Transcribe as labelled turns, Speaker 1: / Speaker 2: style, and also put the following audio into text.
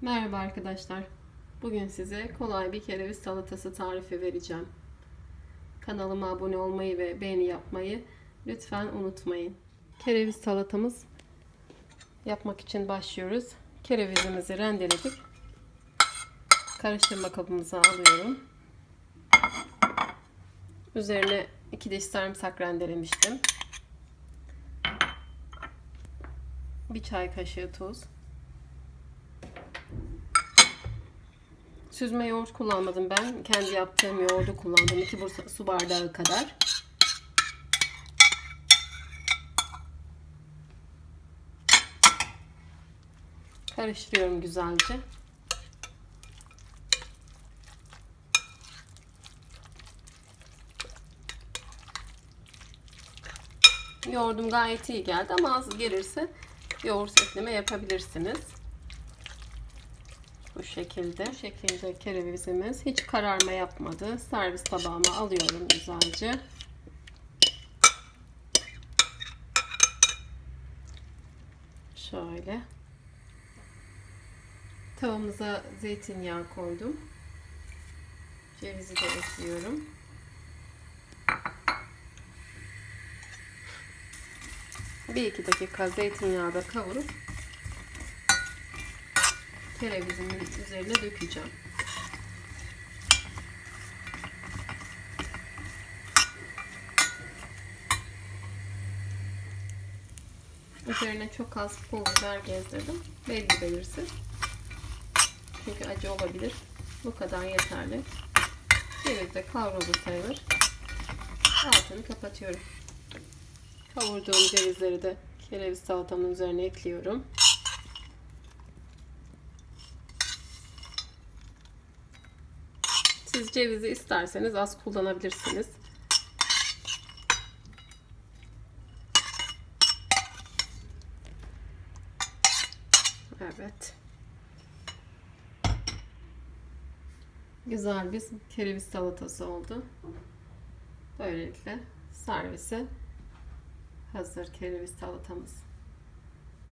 Speaker 1: Merhaba arkadaşlar. Bugün size kolay bir kereviz salatası tarifi vereceğim. Kanalıma abone olmayı ve beğeni yapmayı lütfen unutmayın. Kereviz salatamız yapmak için başlıyoruz. Kerevizimizi rendeledik. Karıştırma kabımıza alıyorum. Üzerine 2 diş sarımsak rendelemiştim. Bir çay kaşığı tuz. Süzme yoğurt kullanmadım ben. Kendi yaptığım yoğurdu kullandım. 2 su bardağı kadar. Karıştırıyorum güzelce. Yoğurdum gayet iyi geldi ama az gelirse yoğurt ekleme yapabilirsiniz. Bu şekilde. Bu şekilde kerevizimiz hiç kararma yapmadı. Servis tabağıma alıyorum güzelce. Şöyle. Tavamıza zeytinyağı koydum. Cevizi de ekliyorum. Bir iki dakika zeytinyağı da kavurup kerevizimin üzerine dökeceğim. Üzerine çok az pul biber gezdirdim. Belli belirsiz. Çünkü acı olabilir. Bu kadar yeterli. Ceviz de kavruldu sayılır. Altını kapatıyorum. Kavurduğum cevizleri de kereviz salatamın üzerine ekliyorum. Siz cevizi isterseniz az kullanabilirsiniz. Evet. Güzel bir kereviz salatası oldu. Böylelikle servise hazır kereviz salatamız.